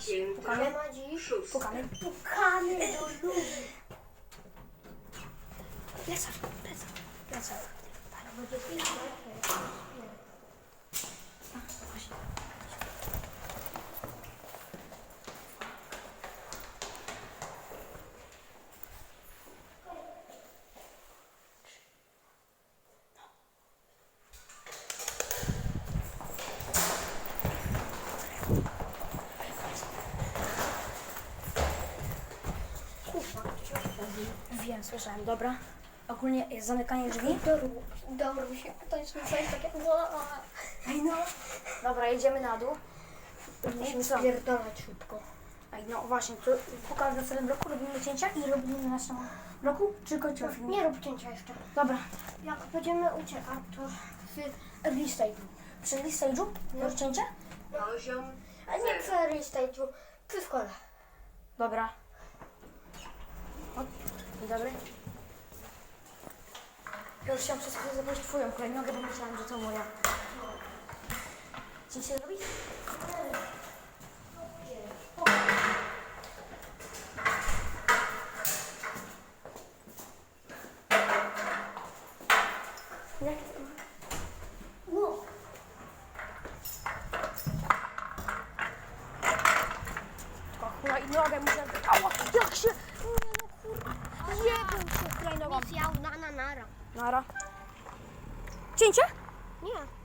dziś. Pukamy na dziś. Pukamy. Do ludzi. Thank you. Wiem, słyszałem, dobra. Ogólnie jest zamykanie drzwi. Doru, doru się ktoś na coś takiego. Ej no. Dobra, jedziemy na dół. Musimy spierdolać szybko. Ej no właśnie, to pokaż na całym bloku, robimy cięcia i robimy na naszym bloku, czy kończymy film? Nie rób cięcia jeszcze. Dobra, Jak będziemy uciekać, to w early stage'u. Przy early stage'u? Już cięcie? Poziom A nie przy zero. early stage'u, przy szkole. Dobra. Dzień dobry. Ja już chciałam przez chwilę zabrać twoją kolejnogę, bo myślałam, że to moja. Co się robi? Jak No. Tylko hula i nogę muszę... Ała, jak się... No. Nic ja na na nara. Nara. Cięcie? Nie.